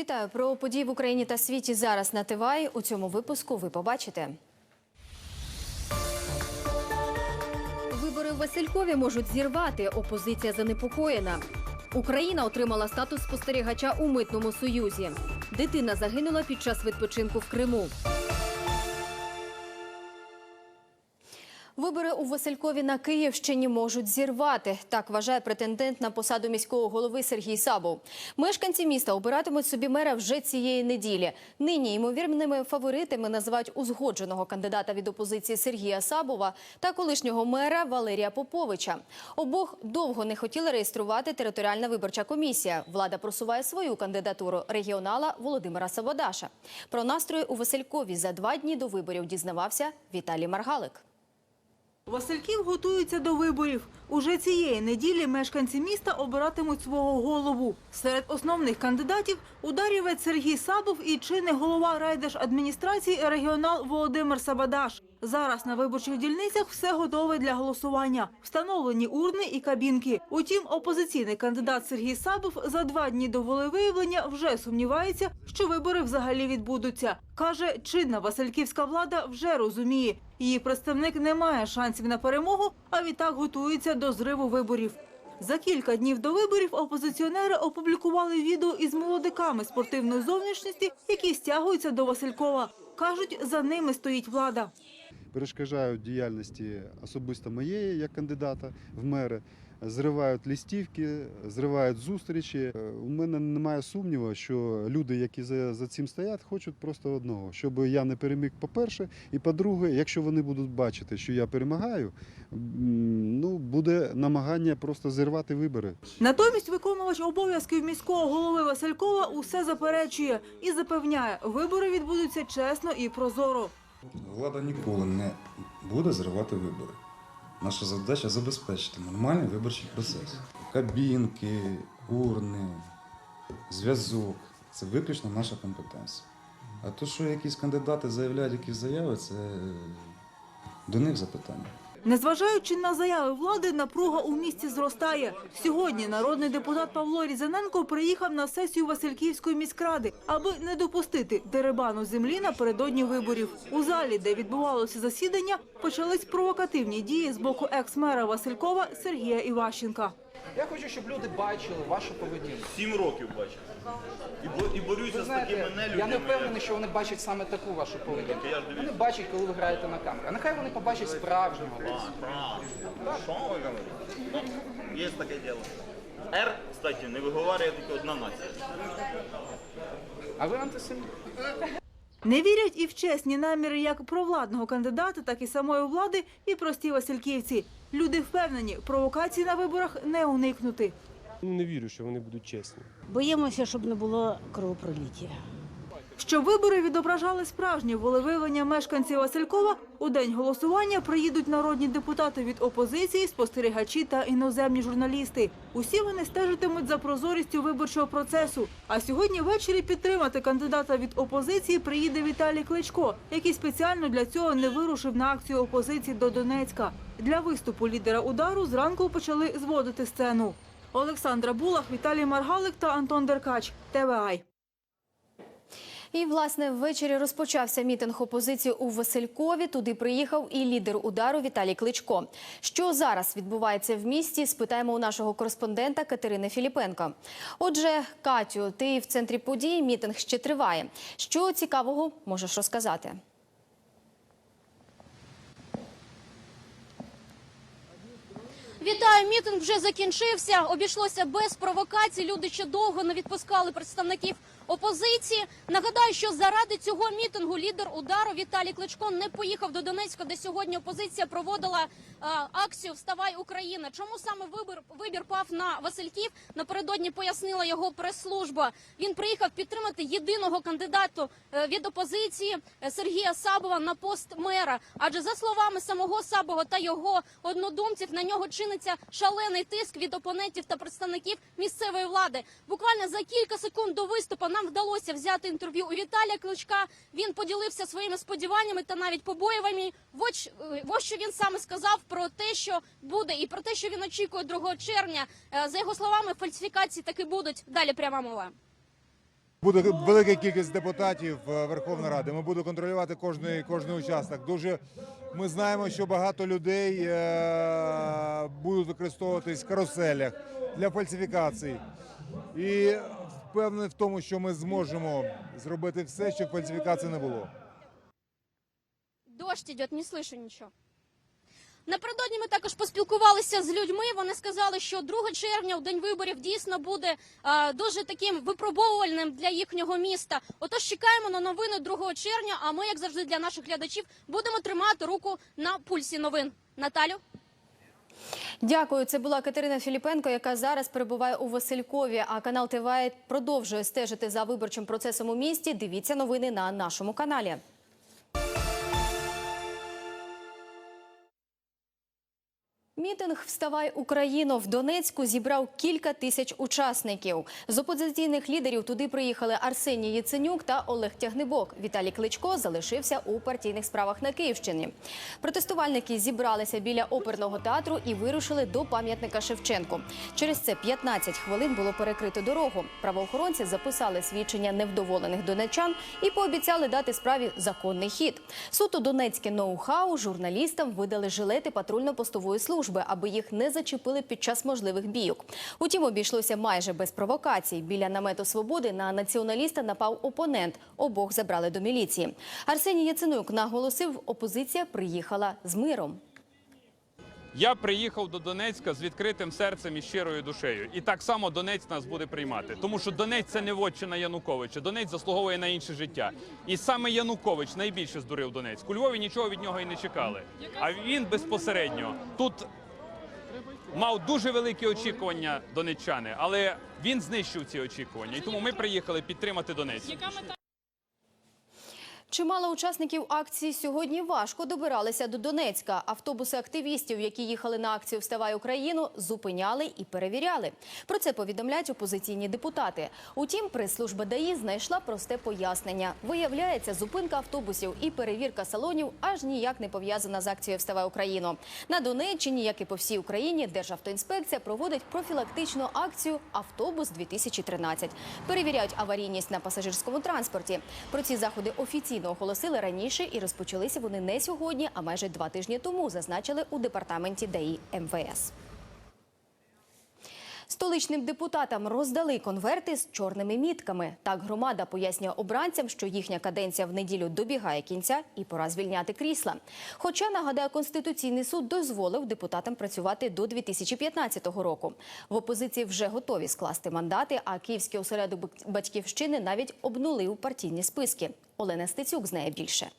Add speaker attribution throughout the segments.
Speaker 1: Вітаю про події в Україні та світі зараз на Тивай. У цьому випуску ви побачите. Вибори в Василькові можуть зірвати. Опозиція занепокоєна. Україна отримала статус спостерігача у митному союзі. Дитина загинула під час відпочинку в Криму. Вибори у Василькові на Київщині можуть зірвати. Так вважає претендент на посаду міського голови Сергій Сабов. Мешканці міста обиратимуть собі мера вже цієї неділі. Нині ймовірними фаворитами називають узгодженого кандидата від опозиції Сергія Сабова та колишнього мера Валерія Поповича. Обох довго не хотіла реєструвати територіальна виборча комісія. Влада просуває свою кандидатуру регіонала Володимира Саводаша. Про настрої у Василькові за два дні до виборів дізнавався Віталій Маргалик.
Speaker 2: Васильків готуються до виборів. Уже цієї неділі мешканці міста обиратимуть свого голову. Серед основних кандидатів ударівець Сергій Сабов і чинний голова райдержадміністрації регіонал Володимир Сабадаш. Зараз на виборчих дільницях все готове для голосування. Встановлені урни і кабінки. Утім, опозиційний кандидат Сергій Сабов за два дні до волевиявлення вже сумнівається, що вибори взагалі відбудуться. Каже, чинна васильківська влада вже розуміє, її представник не має шансів на перемогу, а відтак готується до зриву виборів. За кілька днів до виборів опозиціонери опублікували відео із молодиками спортивної зовнішності, які стягуються до Василькова. Кажуть, за ними стоїть влада.
Speaker 3: перешкоджають діяльності особисто моєї як кандидата в мери, зривають листівки, зривають зустрічі. Е, У мене немає сумніву, що люди, які за, за цим стоять, хочуть просто одного, щоб я не переміг, по-перше, і по-друге, якщо вони будуть бачити, що я перемагаю, ну буде намагання просто зірвати вибори.
Speaker 2: Натомість виконувач обов'язків міського голови Василькова усе заперечує і запевняє, вибори відбудуться чесно і прозоро.
Speaker 4: Влада ніколи не буде зривати вибори. Наша задача забезпечити нормальний виборчий процес. Кабінки, урни, зв'язок це виключно наша компетенція. А то, що якісь кандидати заявляють якісь заяви, це до них запитання.
Speaker 2: Незважаючи на заяви влади, напруга у місті зростає. Сьогодні народний депутат Павло Різаненко приїхав на сесію Васильківської міськради, аби не допустити дерибану землі напередодні виборів. У залі, де відбувалося засідання, почались провокативні дії з боку екс-мера Василькова Сергія Іващенка.
Speaker 5: Я хочу, щоб люди бачили вашу поведінку.
Speaker 6: Сім років бачив. І, бо- і борюся
Speaker 5: Ви
Speaker 6: з такими нелюдями.
Speaker 5: я не впевнений, що вони бачать саме таку вашу поведінку.
Speaker 6: Я ж.
Speaker 5: Вони бачать, коли ви граєте на камеру. А нехай вони побачать справжнього.
Speaker 6: А, Що ви говорите? Ну, є таке діло. Р, кстати, не виговорює тільки одна нація.
Speaker 5: А ви антисеміт.
Speaker 2: Не вірять і в чесні наміри як провладного кандидата, так і самої влади, і прості васильківці. Люди впевнені, провокацій на виборах не уникнути.
Speaker 7: Ну, не вірю, що вони будуть чесні.
Speaker 8: Боїмося, щоб не було кровопроліття.
Speaker 2: Щоб вибори відображали справжнє волевиявлення мешканців Василькова, у день голосування приїдуть народні депутати від опозиції, спостерігачі та іноземні журналісти. Усі вони стежитимуть за прозорістю виборчого процесу. А сьогодні ввечері підтримати кандидата від опозиції приїде Віталій Кличко, який спеціально для цього не вирушив на акцію опозиції до Донецька. Для виступу лідера удару зранку почали зводити сцену. Олександра Булах, Віталій Маргалик та Антон Деркач. ТВАЙ.
Speaker 1: І власне ввечері розпочався мітинг опозиції у Василькові. Туди приїхав і лідер удару Віталій Кличко. Що зараз відбувається в місті? Спитаємо у нашого кореспондента Катерини Філіпенко. Отже, Катю, ти в центрі подій. Мітинг ще триває. Що цікавого можеш розказати?
Speaker 9: Вітаю, мітинг вже закінчився. Обійшлося без провокацій. Люди ще довго не відпускали представників опозиції. Нагадаю, що заради цього мітингу лідер удару Віталій Кличко не поїхав до Донецька, де сьогодні опозиція проводила е, акцію Вставай Україна. Чому саме вибір вибір пав на Васильків? Напередодні пояснила його прес-служба. Він приїхав підтримати єдиного кандидату е, від опозиції е, Сергія Сабова на пост мера. Адже за словами самого Сабова та його однодумців на нього чиниться шалений тиск від опонентів та представників місцевої влади. Буквально за кілька секунд до виступу нам вдалося взяти інтерв'ю у Віталія Кличка. Він поділився своїми сподіваннями та навіть побоюваннями. Ось, е, що він саме сказав про те, що буде, і про те, що він очікує 2 червня. Е, За його словами, фальсифікації таки будуть. Далі пряма мова.
Speaker 10: Буде велика кількість депутатів е, Верховної Ради. Ми будемо контролювати кожний, кожний участок. Дуже ми знаємо, що багато людей е, будуть використовуватись в каруселях для фальсифікацій. І впевнений в тому, що ми зможемо зробити все, щоб фальсифікацій не було.
Speaker 9: Дощ идет, не слышу нічого. Напередодні ми також поспілкувалися з людьми. Вони сказали, що 2 червня, у день виборів, дійсно буде а, дуже таким випробовувальним для їхнього міста. Отож, чекаємо на новини 2 червня. А ми, як завжди, для наших глядачів будемо тримати руку на пульсі новин. Наталю.
Speaker 1: Дякую. Це була Катерина Філіпенко, яка зараз перебуває у Василькові. А канал ТВ продовжує стежити за виборчим процесом у місті. Дивіться новини на нашому каналі. Мітинг Вставай Україно в Донецьку зібрав кілька тисяч учасників. З опозиційних лідерів туди приїхали Арсеній Яценюк та Олег Тягнебок. Віталій Кличко залишився у партійних справах на Київщині. Протестувальники зібралися біля оперного театру і вирушили до пам'ятника Шевченку. Через це 15 хвилин було перекрито дорогу. Правоохоронці записали свідчення невдоволених донечан і пообіцяли дати справі законний хід. Суто донецьке ноу-хау журналістам видали жилети патрульно-постової служби, аби їх не зачепили під час можливих бійок. Утім, обійшлося майже без провокацій. Біля намету свободи на націоналіста напав опонент. Обох забрали до міліції. Арсеній Яценюк наголосив, опозиція приїхала з миром.
Speaker 11: Я приїхав до Донецька з відкритим серцем і щирою душею. І так само Донець нас буде приймати. Тому що Донець це не вотчина Януковича. Донець заслуговує на інше життя. І саме Янукович найбільше здурив Донецьк. У Львові нічого від нього і не чекали. А він безпосередньо тут мав дуже великі очікування донеччани, але він знищив ці очікування. І тому ми приїхали підтримати Донецьк.
Speaker 1: Чимало учасників акції сьогодні важко добиралися до Донецька. Автобуси активістів, які їхали на акцію «Вставай Україну», зупиняли і перевіряли. Про це повідомляють опозиційні депутати. Утім, прес-служба ДАІ знайшла просте пояснення. Виявляється, зупинка автобусів і перевірка салонів аж ніяк не пов'язана з акцією «Вставай Україну». На Донеччині, як і по всій Україні, Державтоінспекція проводить профілактичну акцію «Автобус-2013». Перевіряють аварійність на пасажирському транспорті. Про ці заходи офіційно оголосили раніше і розпочалися вони не сьогодні, а майже два тижні тому, зазначили у департаменті ДАІ МВС. Столичним депутатам роздали конверти з чорними мітками. Так громада пояснює обранцям, що їхня каденція в неділю добігає кінця і пора звільняти крісла. Хоча, нагадаю, Конституційний суд дозволив депутатам працювати до 2015 року. В опозиції вже готові скласти мандати, а київський осередок батьківщини навіть обнулив партійні списки. Олена Стецюк знає більше.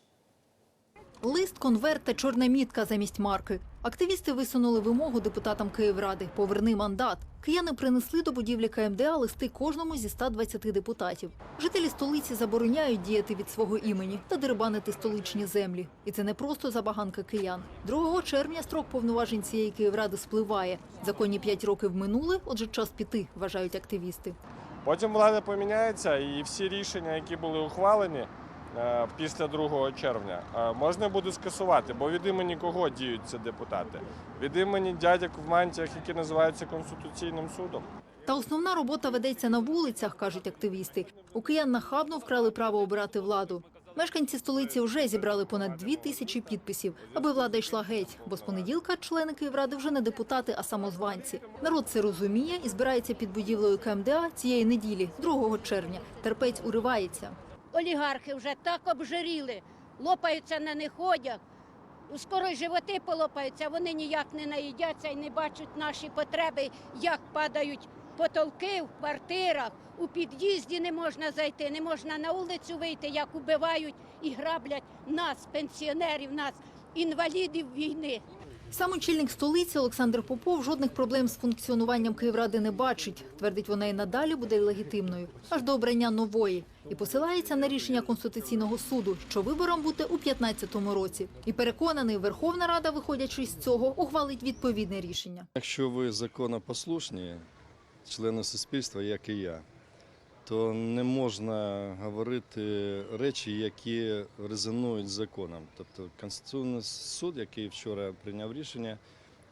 Speaker 12: Лист, конверт та чорна мітка замість марки. Активісти висунули вимогу депутатам Київради – поверни мандат. Кияни принесли до будівлі КМДА листи кожному зі 120 депутатів. Жителі столиці забороняють діяти від свого імені та дерибанити столичні землі. І це не просто забаганка киян. 2 червня строк повноважень цієї Київради спливає. Законні 5 років минули, отже час піти, вважають активісти.
Speaker 7: Потім влада поміняється, і всі рішення, які були ухвалені після 2 червня, е, можна буде скасувати, бо від імені кого діють ці депутати? Від імені дядьок в мантіях, які називаються Конституційним судом.
Speaker 12: Та основна робота ведеться на вулицях, кажуть активісти. У киян нахабно вкрали право обирати владу. Мешканці столиці вже зібрали понад дві тисячі підписів, аби влада йшла геть. Бо з понеділка члени Київради вже не депутати, а самозванці. Народ це розуміє і збирається під будівлею КМДА цієї неділі, 2 червня. Терпець уривається.
Speaker 13: Олігархи вже так обжиріли, лопаються на них одяг. Скоро животи полопаються, вони ніяк не наїдяться і не бачать наші потреби, як падають потолки в квартирах, у під'їзді не можна зайти, не можна на вулицю вийти, як убивають і граблять нас, пенсіонерів, нас, інвалідів війни.
Speaker 12: Сам очільник столиці Олександр Попов жодних проблем з функціонуванням Київради не бачить. Твердить, вона і надалі буде легітимною, аж до обрання нової. І посилається на рішення Конституційного суду, що виборам бути у 2015 році. І переконаний, Верховна Рада, виходячи з цього, ухвалить відповідне рішення.
Speaker 14: Якщо ви законопослушні, члени суспільства, як і я, то не можна говорити речі, які резонують з законом. Тобто Конституційний суд, який вчора прийняв рішення,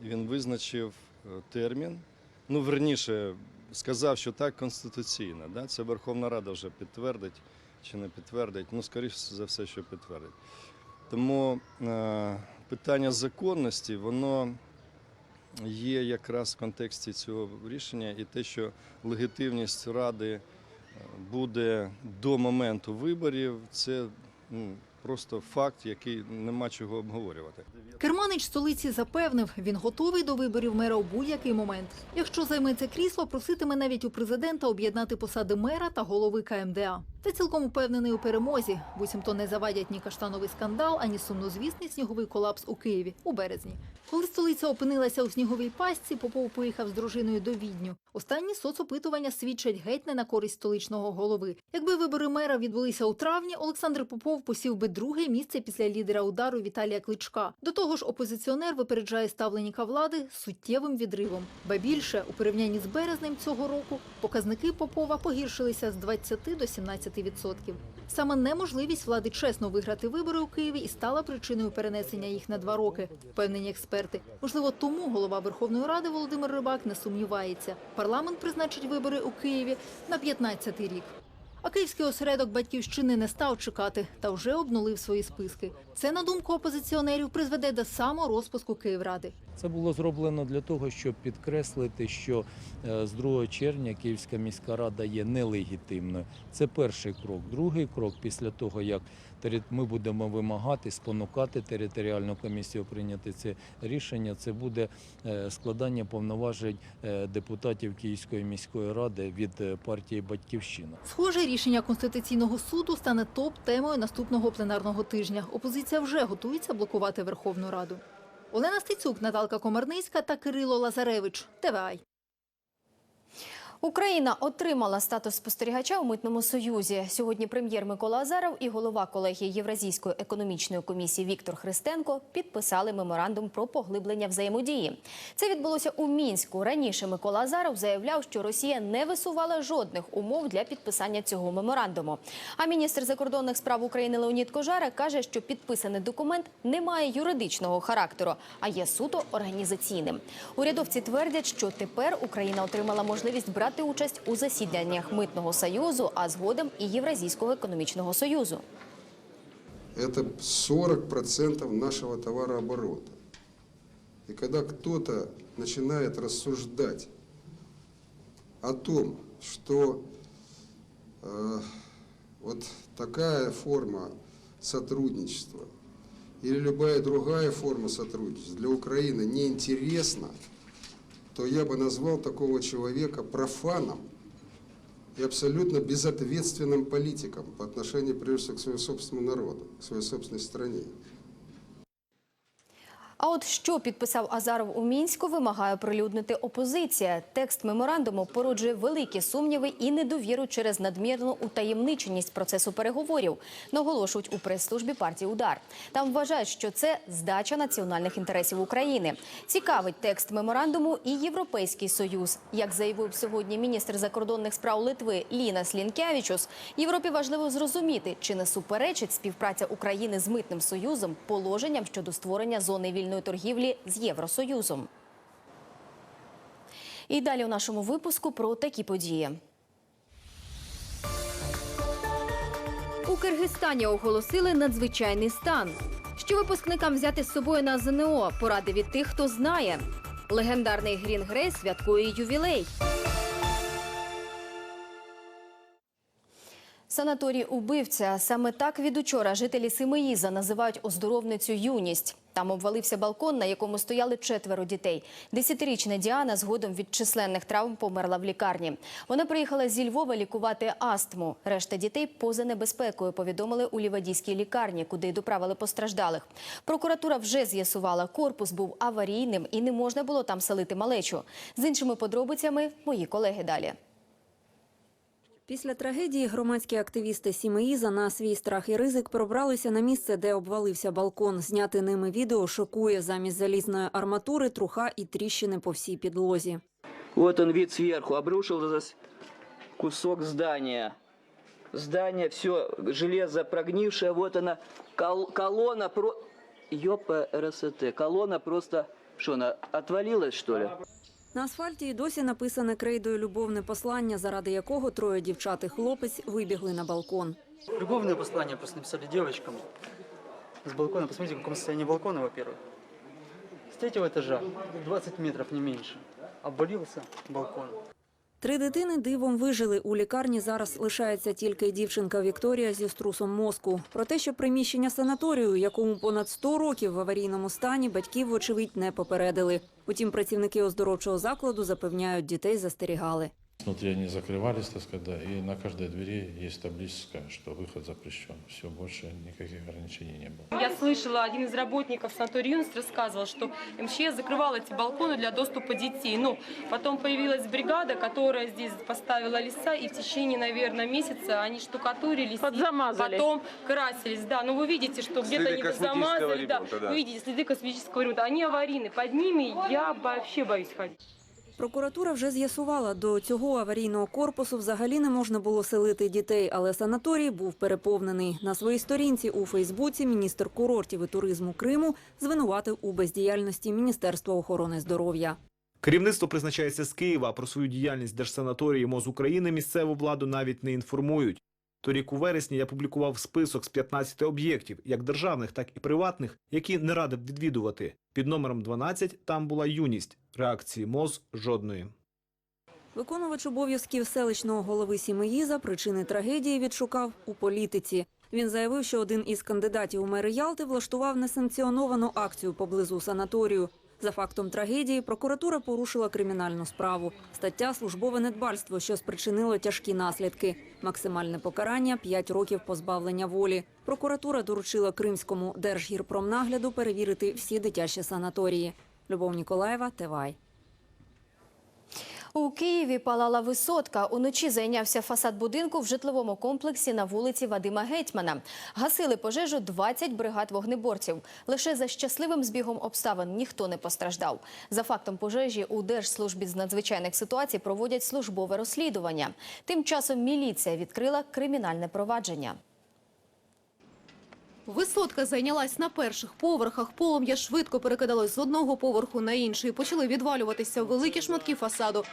Speaker 14: він визначив е, термін. Ну, верніше, сказав, що так конституційно. Да? Це Верховна Рада вже підтвердить чи не підтвердить. Ну, скоріше за все, що підтвердить. Тому е, питання законності, воно є якраз в контексті цього рішення і те, що легітимність Ради буде до моменту виборів, це ну, просто факт, який нема чого обговорювати.
Speaker 12: Керманич столиці запевнив, він готовий до виборів мера у будь-який момент. Якщо займе це крісло, проситиме навіть у президента об'єднати посади мера та голови КМДА. Та цілком упевнений у перемозі. Буцімто не завадять ні каштановий скандал, ані сумнозвісний сніговий колапс у Києві у березні. Коли столиця опинилася у сніговій пастці, Попов поїхав з дружиною до Відню. Останні соцопитування свідчать геть не на користь столичного голови. Якби вибори мера відбулися у травні, Олександр Попов посів би друге місце після лідера удару Віталія Кличка. До того ж, опозиціонер випереджає ставленіка влади суттєвим відривом. Ба більше, у порівнянні з березнем цього року, показники Попова погіршилися з 20 до 17 відсотків. Саме неможливість влади чесно виграти вибори у Києві і стала причиною перенесення їх на два роки, впевнені експерти. Можливо, тому голова Верховної Ради Володимир Рибак не сумнівається. Парламент призначить вибори у Києві на 15-й рік. А київський осередок батьківщини не став чекати та вже обнулив свої списки. Це, на думку опозиціонерів, призведе до саморозпуску Київради.
Speaker 15: Це було зроблено для того, щоб підкреслити, що е, з 2 червня Київська міська рада є нелегітимною. Це перший крок. Другий крок після того, як ми будемо вимагати, спонукати територіальну комісію прийняти це рішення. Це буде е, складання повноважень е, депутатів Київської міської ради від партії Батьківщина.
Speaker 12: Схоже, рішення Конституційного суду стане топ-темою наступного пленарного тижня. Опозиція вже готується блокувати Верховну Раду. Олена Стецюк, Наталка Комарницька та Кирило Лазаревич. ТВАЙ.
Speaker 1: Україна отримала статус спостерігача у митному союзі. Сьогодні прем'єр Микола Азаров і голова колегії Євразійської економічної комісії Віктор Христенко підписали меморандум про поглиблення взаємодії. Це відбулося у мінську. Раніше Микола Азаров заявляв, що Росія не висувала жодних умов для підписання цього меморандуму. А міністр закордонних справ України Леонід Кожара каже, що підписаний документ не має юридичного характеру, а є суто організаційним. Урядовці твердять, що тепер Україна отримала можливість брати участь у засіданнях митного союзу, а згодом і Євразійського економічного союзу.
Speaker 16: это 40% нашего товарооборота. И когда кто-то начинает рассуждать о том, что э, вот такая форма сотрудничества или любая другая форма сотрудничества для Украины неинтересна, то я бы назвал такого человека профаном и абсолютно безответственным политиком по отношению, прежде всего, к своему собственному народу, к своей собственной стране.
Speaker 1: А от що підписав Азаров у мінську, вимагає прилюднити опозиція. Текст меморандуму породжує великі сумніви і недовіру через надмірну утаємниченість процесу переговорів. Наголошують у прес-службі партії Удар. Там вважають, що це здача національних інтересів України. Цікавить текст меморандуму і Європейський союз. Як заявив сьогодні міністр закордонних справ Литви Ліна Слінкявічус, Європі важливо зрозуміти, чи не суперечить співпраця України з митним союзом положенням щодо створення зони вільної торгівлі з Євросоюзом. І далі у нашому випуску про такі події. У Киргизстані оголосили надзвичайний стан. Що випускникам взяти з собою на ЗНО? Поради від тих, хто знає. Легендарний Грін Грей святкує ювілей. Санаторій убивця. Саме так від учора жителі Симеїза називають оздоровницю юність. Там обвалився балкон, на якому стояли четверо дітей. Десятирічна Діана згодом від численних травм померла в лікарні. Вона приїхала зі Львова лікувати астму. Решта дітей поза небезпекою, повідомили у Лівадійській лікарні, куди доправили постраждалих. Прокуратура вже з'ясувала, корпус був аварійним і не можна було там селити малечу. З іншими подробицями мої колеги далі.
Speaker 17: Після трагедії громадські активісти Сімеїза на свій страх і ризик пробралися на місце, де обвалився балкон. Зняти ними відео шокує замість залізної арматури, труха і тріщини по всій підлозі.
Speaker 18: Вот он вид сверху. Обрушился кусок здания. Здание все, железо прогнившее. Вот она, кол- колонна про... Ёпа РСТ. Колонна просто... Что, отвалилась, что ли?
Speaker 17: На асфальті і досі написане крейдою любовне послання, заради якого троє дівчат і хлопець вибігли на балкон.
Speaker 8: Любовне послання просто написали дівчатам з балкона. Посмотрите, в якому стані балкона, во-первых. З третього етажа 20 метрів, не менше. Обвалився балкон.
Speaker 17: Три дитини дивом вижили. У лікарні зараз лишається тільки дівчинка Вікторія зі струсом мозку. Про те, що приміщення санаторію, якому понад 100 років в аварійному стані, батьків, вочевидь, не попередили. Утім, працівники оздоровчого закладу запевняють, дітей застерігали.
Speaker 19: Внутри они закрывались, так сказать, да, и на каждой двери есть табличка, что выход запрещен. Все, больше никаких ограничений не было.
Speaker 20: Я слышала, один из работников санатория «Юность» рассказывал, что МЧС закрывал эти балконы для доступа детей. Ну, потом появилась бригада, которая здесь поставила леса, и в течение, наверное, месяца они штукатурились.
Speaker 21: Подзамазали.
Speaker 20: И потом красились, да. Но вы видите, что где-то они замазали. Да. Вы видите следы косметического ремонта. Они аварийны. Под ними я вообще боюсь ходить.
Speaker 17: Прокуратура вже з'ясувала, до цього аварійного корпусу взагалі не можна було селити дітей, але санаторій був переповнений. На своїй сторінці у Фейсбуці міністр курортів і туризму Криму звинуватив у бездіяльності Міністерства охорони здоров'я.
Speaker 22: Керівництво призначається з Києва, про свою діяльність Держсанаторії МОЗ України місцеву владу навіть не інформують. Торік у вересні я публікував список з 15 об'єктів, як державних, так і приватних, які не радив відвідувати. Під номером 12 там була юність. Реакції МОЗ жодної.
Speaker 17: Виконувач обов'язків селищного голови Сімеїза причини трагедії відшукав у політиці. Він заявив, що один із кандидатів у мери Ялти влаштував несанкціоновану акцію поблизу санаторію. За фактом трагедії прокуратура порушила кримінальну справу. Стаття службове недбальство, що спричинило тяжкі наслідки. Максимальне покарання 5 років позбавлення волі. Прокуратура доручила Кримському держгірпромнагляду перевірити всі дитячі санаторії. Любов Ніколаєва, Тевай.
Speaker 1: У Києві палала висотка. Уночі зайнявся фасад будинку в житловому комплексі на вулиці Вадима Гетьмана. Гасили пожежу 20 бригад вогнеборців. Лише за щасливим збігом обставин ніхто не постраждав. За фактом пожежі у Держслужбі з надзвичайних ситуацій проводять службове розслідування. Тим часом міліція відкрила кримінальне провадження.
Speaker 23: Висотка зайнялась на перших поверхах. Полум'я швидко перекидалось з одного поверху на інший. Почали відвалюватися великі шматки фасаду.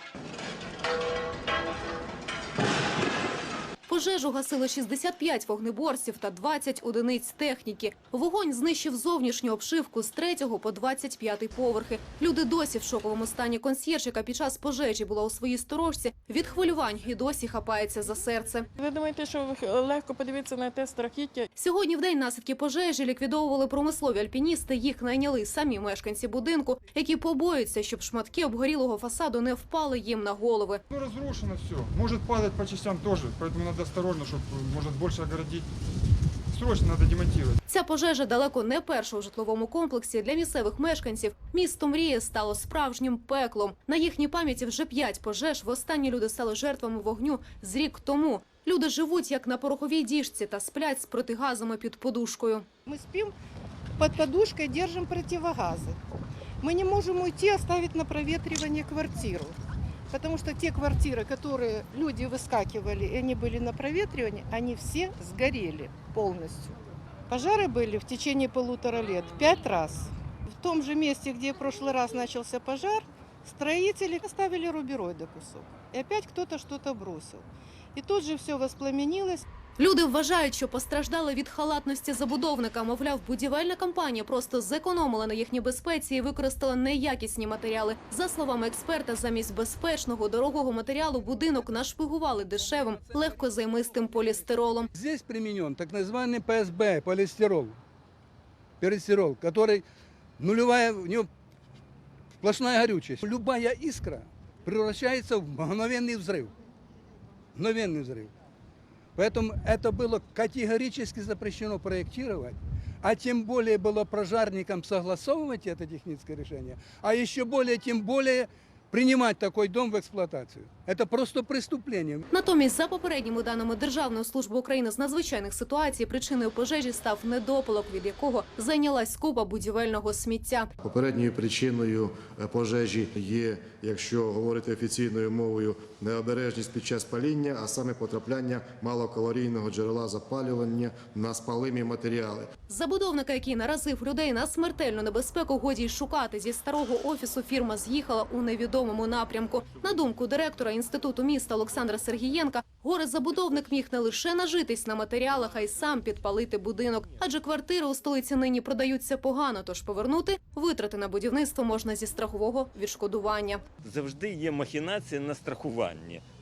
Speaker 23: Пожежу гасили 65 вогнеборців та 20 одиниць техніки. Вогонь знищив зовнішню обшивку з 3 по 25 поверхи. Люди досі в шоковому стані. Консьєрж, яка під час пожежі була у своїй сторожці, від хвилювань і досі хапається за серце.
Speaker 21: Ви думаєте, що легко подивитися на те страхіття?
Speaker 23: Сьогодні в день наслідки пожежі ліквідовували промислові альпіністи. Їх найняли самі мешканці будинку, які побоюються, щоб шматки обгорілого фасаду не впали їм на голови.
Speaker 24: Ну, разрушено все. Может падать по частям тоже, поэтому надо осторожно, чтобы, может, больше огородить. Срочно надо демонтировать.
Speaker 23: Ця пожежа далеко не перша у житловому комплексі. Для місцевих мешканців місто мрії стало справжнім пеклом. На їхній пам'яті вже п'ять пожеж. Востаннє люди стали жертвами вогню з рік тому. Люди живуть як на пороховій діжці та сплять з протигазами під подушкою.
Speaker 25: Мы спим под подушкой, держим противогазы. Мы не можем уйти, оставить на проветривание квартиру. Потому что те квартиры, которые люди выскакивали, и они были на проветривании, они все сгорели полностью. Пожары были в течение полутора лет пять раз. В том же месте, где в прошлый раз начался пожар, строители оставили рубероида кусок. И опять кто-то что-то бросил. И тут же все воспламенилось.
Speaker 23: Люди вважають, що постраждали від халатності забудовника. Мовляв, будівельна компанія просто зекономила на їхній безпеці і використала неякісні матеріали. За словами експерта, замість безпечного дорогого матеріалу будинок нашпигували дешевим, легкозаймистим полістиролом.
Speaker 26: Здесь применен так называемый ПСБ, полистирол, перистирол, который нулевая, у него сплошная горючесть. Любая искра превращается в мгновенный взрыв. Мгновенный взрыв. Поэтому это было категорически запрещено проектировать, а тем более было прожарникам согласовывать это техническое решение, а еще более, тем более принимать такой дом в эксплуатацию. Это просто преступление.
Speaker 23: Натомість, за попередніми даними Державної служби України з надзвичайних ситуацій, причиною пожежі став недопалок, від якого зайнялась купа будівельного сміття.
Speaker 27: Попередньою причиною е, пожежі є, якщо говорити офіційною мовою, необережність під час паління, а саме потрапляння малокалорійного джерела запалювання на спалимі матеріали.
Speaker 23: Забудовника, який наразив людей на смертельну небезпеку, годі й шукати зі старого офісу. Фірма з'їхала у невідомому напрямку. На думку директора інституту міста Олександра Сергієнка, горе забудовник міг не лише нажитись на матеріалах, а й сам підпалити будинок. Адже квартири у столиці нині продаються погано. Тож повернути витрати на будівництво можна зі страхового відшкодування.
Speaker 28: завжди є махінація на страхуванні.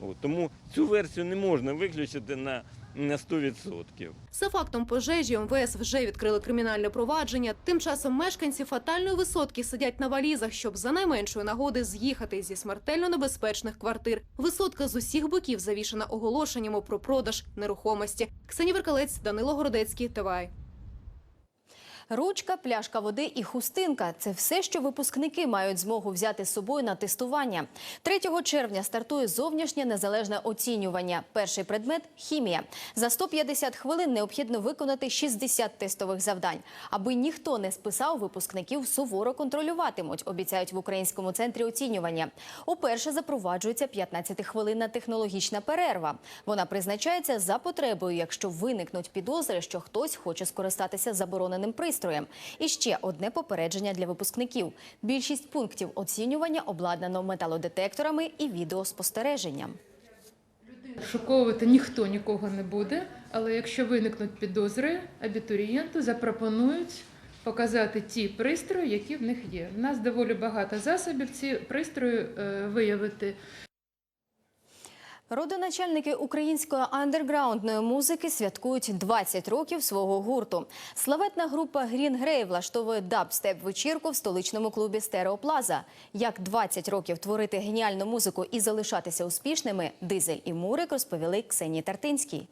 Speaker 28: От, тому цю версію не можна виключити на, на 100%.
Speaker 23: За фактом пожежі МВС вже відкрили кримінальне провадження. Тим часом мешканці фатальної висотки сидять на валізах, щоб за найменшої нагоди з'їхати зі смертельно небезпечних квартир. Висотка з усіх боків завішена оголошеннями про продаж нерухомості. Ксенія Веркалець, Данило Городецький, ТВАЙ.
Speaker 1: Ручка, пляшка води і хустинка це все, що випускники мають змогу взяти з собою на тестування. 3 червня стартує зовнішнє незалежне оцінювання. Перший предмет хімія. За 150 хвилин необхідно виконати 60 тестових завдань. Аби ніхто не списав, випускників суворо контролюватимуть. Обіцяють в українському центрі оцінювання. Уперше запроваджується 15-хвилинна технологічна перерва. Вона призначається за потребою, якщо виникнуть підозри, що хтось хоче скористатися забороненим пристроєм. І ще одне попередження для випускників: більшість пунктів оцінювання обладнано металодетекторами і відеоспостереженням.
Speaker 29: Шоковувати ніхто нікого не буде, але якщо виникнуть підозри, абітурієнту запропонують показати ті пристрої, які в них є. У нас доволі багато засобів ці пристрої е, виявити.
Speaker 1: Родоначальники української андерграундної музики святкують 20 років свого гурту. Славетна група Грін Грей влаштовує дабстеп вечірку в столичному клубі Стереоплаза. Як 20 років творити геніальну музику і залишатися успішними, Дизель і Мурик розповіли Ксенії Тартинській.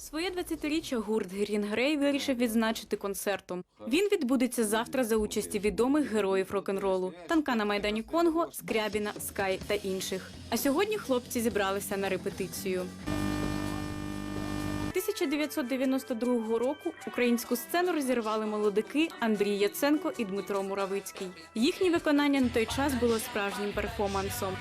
Speaker 30: Своє 20-річчя гурт Грін Грей вирішив відзначити концертом. Він відбудеться завтра за участі відомих героїв рок-н-ролу Танка на майдані Конго, Скрябіна, Скай та інших. А сьогодні хлопці зібралися на репетицію. 1992 року українську сцену розірвали молодики Андрій Яценко і Дмитро Муравицький. Їхнє виконання на той час було справжнім перформансом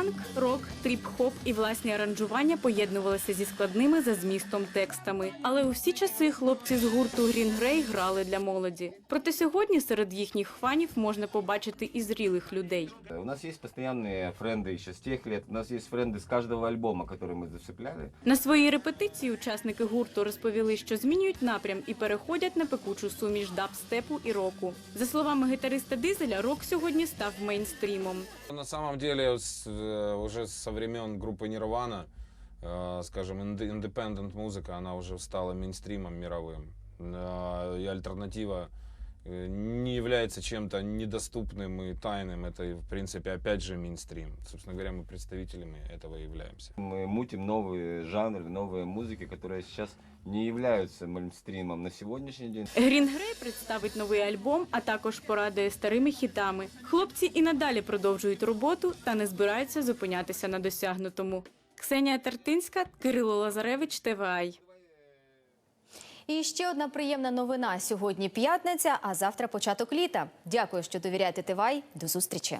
Speaker 30: Фанк, рок, тріп-хоп і власні аранжування поєднувалися зі складними за змістом текстами. Але у всі часи хлопці з гурту Green Grey грали для молоді. Проте сьогодні серед їхніх фанів можна побачити і зрілих людей.
Speaker 31: У нас есть постоянные френды еще с тех лет. У нас есть френды с каждого альбома, который мы зацепляли.
Speaker 30: На своїй репетиції учасники гурту розповіли, що змінюють напрям і переходять на пекучу суміш дабстепу і року. За словами гітариста Дизеля, рок сьогодні став мейнстрімом.
Speaker 32: На самом деле, с- э, уже со времен группы Nirvana, э, скажем, инди- independent музыка, она уже стала мейнстримом мировым. Э, И альтернатива э, не является чем-то недоступным и тайным. Это, в принципе, опять же мейнстрим. Собственно говоря, мы представителями этого и являемся.
Speaker 31: Мы мутим новые жанры, новые музыки, которые сейчас не являются мейнстримом на сегодняшний день.
Speaker 30: Green Grey представить новий альбом, а також порадує старими хітами. Хлопці і надалі продовжують роботу та не збираються зупинятися на досягнутому. Ксенія Тартинська, Кирило Лазаревич, ТВАЙ.
Speaker 1: І ще одна приємна новина. Сьогодні п'ятниця, а завтра початок літа. Дякую, що довіряєте Тивай. До зустрічі.